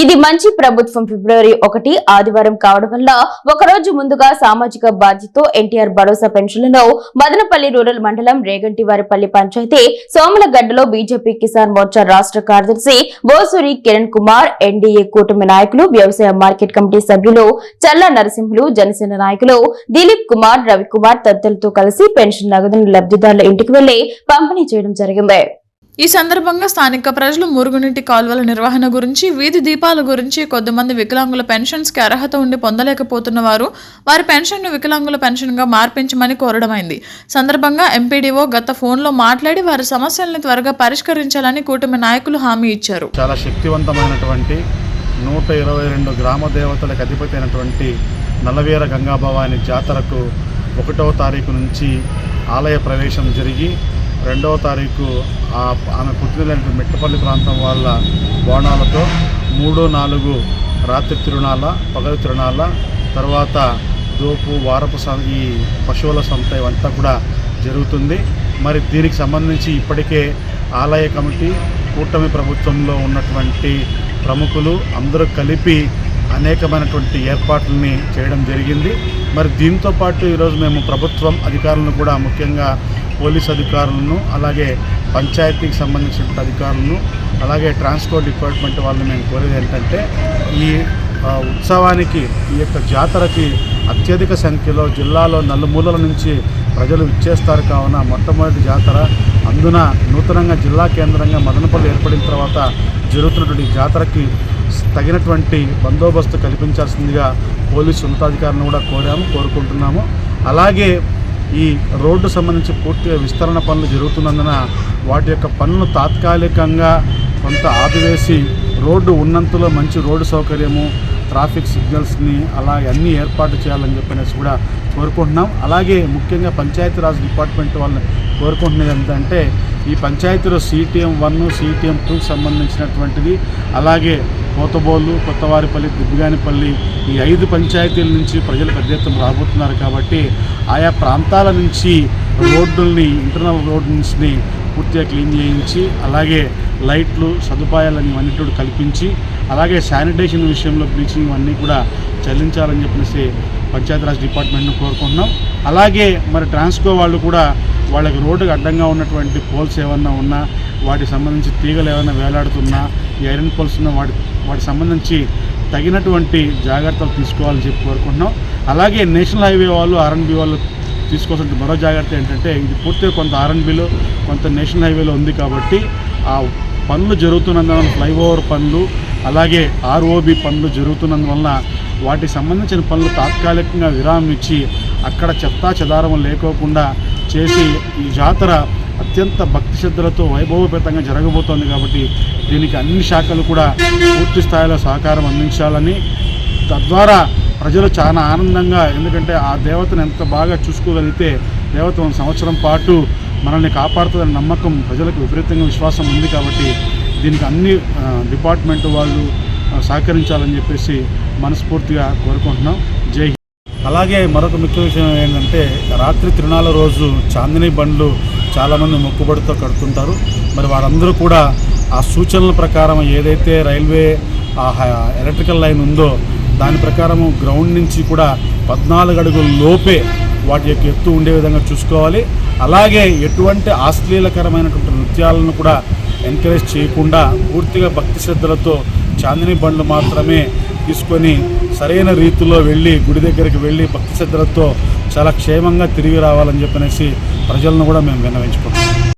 ఇది మంచి ప్రభుత్వం. ఫిబ్రవరి ఒకటి ఆదివారం కావడం వల్ల ఒకరోజు ముందుగా సామాజిక బాధ్యతతో ఎన్టీఆర్ భరోసా పెన్షన్లను మదనపల్లి రూరల్ మండలం రేగంటివారిపల్లి పంచాయతీ సోమలగడ్డలో బీజేపీ కిసాన్ మోర్చా రాష్ట్ర కార్యదర్శి బోసూరి కిరణ్ కుమార్ ఎన్డీఏ కూటమి నాయకులు వ్యవసాయ మార్కెట్ కమిటీ సభ్యులు చల్ల నరసింహులు జనసేన నాయకులు దిలీప్ కుమార్ రవికుమార్ తదితరులతో కలిసి పెన్షన్ నగదును లబ్దిదారుల ఇంటికి వెళ్ళి పంపిణీ చేయడం జరిగింది. ఈ సందర్భంగా స్థానిక ప్రజలు మురుగునీటి కాలువల నిర్వహణ గురించి వీధి దీపాల గురించి కొద్దిమంది వికలాంగుల పెన్షన్స్కి అర్హత ఉండి పొందలేకపోతున్న వారు వారి పెన్షన్ను వికలాంగుల పెన్షన్గా మార్పించమని కోరడమైంది. సందర్భంగా ఎంపీడీఓ గత ఫోన్లో మాట్లాడి వారి సమస్యల్ని త్వరగా పరిష్కరించాలని కూటమి నాయకులు హామీ ఇచ్చారు. చాలా శక్తివంతమైనటువంటి నూట ఇరవై రెండు గ్రామ దేవతలకు అధిపతి అయినటువంటి నల్లవీర గంగాభవాని జాతరకు ఒకటవ తారీఖు నుంచి ఆలయ ప్రవేశం జరిగి రెండవ తారీఖు ఆ ఆమె పుట్టినటువంటి మిట్టపల్లి ప్రాంతం వాళ్ళ బోనాలతో మూడు నాలుగు రాత్రి తిరునాళ్ళ పగలు తిరునాళ్ళ తర్వాత దోపు వారపు ఈ పశువుల సంత ఇవంతా కూడా జరుగుతుంది. మరి దీనికి సంబంధించి ఇప్పటికే ఆలయ కమిటీ కూటమి ప్రభుత్వంలో ఉన్నటువంటి ప్రముఖులు అందరూ కలిపి అనేకమైనటువంటి ఏర్పాట్లని చేయడం జరిగింది. మరి దీంతో పాటు ఈరోజు మేము ప్రభుత్వం అధికారులను కూడా ముఖ్యంగా పోలీస్ అధికారులను అలాగే పంచాయతీకి సంబంధించిన అధికారులను అలాగే ట్రాన్స్పోర్ట్ డిపార్ట్మెంట్ వాళ్ళని మేము కోరేది ఏంటంటే ఈ ఉత్సవానికి ఈ యొక్క జాతరకి అత్యధిక సంఖ్యలో జిల్లాలో నలుమూలల నుంచి ప్రజలు ఇచ్చేస్తారు కావున మొట్టమొదటి జాతర. అందున నూతనంగా జిల్లా కేంద్రంగా మదనపల్లి ఏర్పడిన తర్వాత జరుగుతున్నటువంటి జాతరకి తగినటువంటి బందోబస్తు కల్పించాల్సిందిగా పోలీసు ఉన్నతాధికారులను కూడా కోరాము కోరుకుంటున్నాము. అలాగే ఈ రోడ్డు సంబంధించి పూర్తిగా విస్తరణ పనులు జరుగుతున్నందున వాటి యొక్క పనులు తాత్కాలికంగా కొంత ఆపివేసి రోడ్డు ఉన్నంతలో మంచి రోడ్డు సౌకర్యము ట్రాఫిక్ సిగ్నల్స్ని అలాగే అన్నీ ఏర్పాటు చేయాలని చెప్పనేసి కూడా కోరుకుంటున్నాం. అలాగే ముఖ్యంగా పంచాయతీరాజ్ డిపార్ట్మెంట్ వాళ్ళని కోరుకుంటున్నది ఏంటంటే ఈ పంచాయతీలో సిటిఎం వన్ సిటిఎం టూకి సంబంధించినటువంటిది అలాగే కోతబోలు కొత్తవారిపల్లి దిబ్బగానిపల్లి ఈ ఐదు పంచాయతీల నుంచి ప్రజలు పెద్ద ఎత్తున రాబోతున్నారు కాబట్టి ఆయా ప్రాంతాల నుంచి రోడ్డుల్ని ఇంటర్నల్ రోడ్స్ని పూర్తిగా క్లీన్ చేయించి అలాగే లైట్లు సదుపాయాలు ఇవన్నీ కూడా కల్పించి అలాగే శానిటేషన్ విషయంలో బ్లీచింగ్ ఇవన్నీ కూడా చెల్లించాలని చెప్పేసి పంచాయతీరాజ్ డిపార్ట్మెంట్ను కోరుకుంటున్నాం. అలాగే మరి ట్రాన్స్కో వాళ్ళు కూడా వాళ్ళకి రోడ్డుకు అడ్డంగా ఉన్నటువంటి పోల్స్ ఏమన్నా ఉన్నా వాటికి సంబంధించి తీగలు ఏమైనా వేలాడుతున్నా ఈ ఐరన్ పోల్స్ ఉన్న వాటి వాటికి సంబంధించి తగినటువంటి జాగ్రత్తలు తీసుకోవాలని చెప్పి కోరుకుంటున్నాం. అలాగే నేషనల్ హైవే వాళ్ళు ఆర్ఎన్బి వాళ్ళు తీసుకోవాల్సిన మరో జాగ్రత్త ఏంటంటే ఇది పూర్తిగా కొంత ఆర్ఎన్బిలో కొంత నేషనల్ హైవేలో ఉంది కాబట్టి ఆ పనులు జరుగుతున్నందువలన ఫ్లైఓవర్ పనులు అలాగే ఆర్ఓబి పనులు జరుగుతున్నందువలన వాటికి సంబంధించిన పనులు తాత్కాలికంగా విరామం ఇచ్చి అక్కడ చెత్తా చెదారం లేకోకుండా చేసి ఈ జాతర అత్యంత భక్తి శ్రద్ధలతో వైభవపేతంగా జరగబోతోంది కాబట్టి దీనికి అన్ని శాఖలు కూడా పూర్తి స్థాయిలో సహకారం అందించాలని తద్వారా ప్రజలు చాలా ఆనందంగా ఎందుకంటే ఆ దేవతను ఎంత బాగా చూసుకోగలిగితే దేవత సంవత్సరం పాటు మనల్ని కాపాడుతుందనే నమ్మకం ప్రజలకు విపరీతంగా విశ్వాసం ఉంది కాబట్టి దీనికి అన్ని డిపార్ట్మెంట్ వాళ్ళు సహకరించాలని చెప్పేసి మనస్ఫూర్తిగా కోరుకుంటున్నాం. అలాగే మరొక ముఖ్య విషయం ఏంటంటే రాత్రి తిరునాల రోజు చాందిని బండ్లు చాలామంది మొక్కుబడితో కడుతుంటారు. మరి వారందరూ కూడా ఆ సూచనల ప్రకారం ఏదైతే రైల్వే ఆ ఎలక్ట్రికల్ లైన్ ఉందో దాని ప్రకారం గ్రౌండ్ నుంచి కూడా పద్నాలుగు అడుగుల లోపే వాటి యొక్క ఎత్తు ఉండే విధంగా చూసుకోవాలి. అలాగే ఎటువంటి ఆశ్లీలకరమైనటువంటి నృత్యాలను కూడా ఎంకరేజ్ చేయకుండా పూర్తిగా భక్తి శ్రద్ధలతో చాందిని బండ్లు మాత్రమే తీసుకొని సరైన రీతిలో వెళ్ళి గుడి దగ్గరికి వెళ్ళి భక్తి శ్రద్ధలతో చాలా క్షేమంగా తిరిగి రావాలని చెప్పనేసి ప్రజలను కూడా మేము విన్నవించుకుంటాం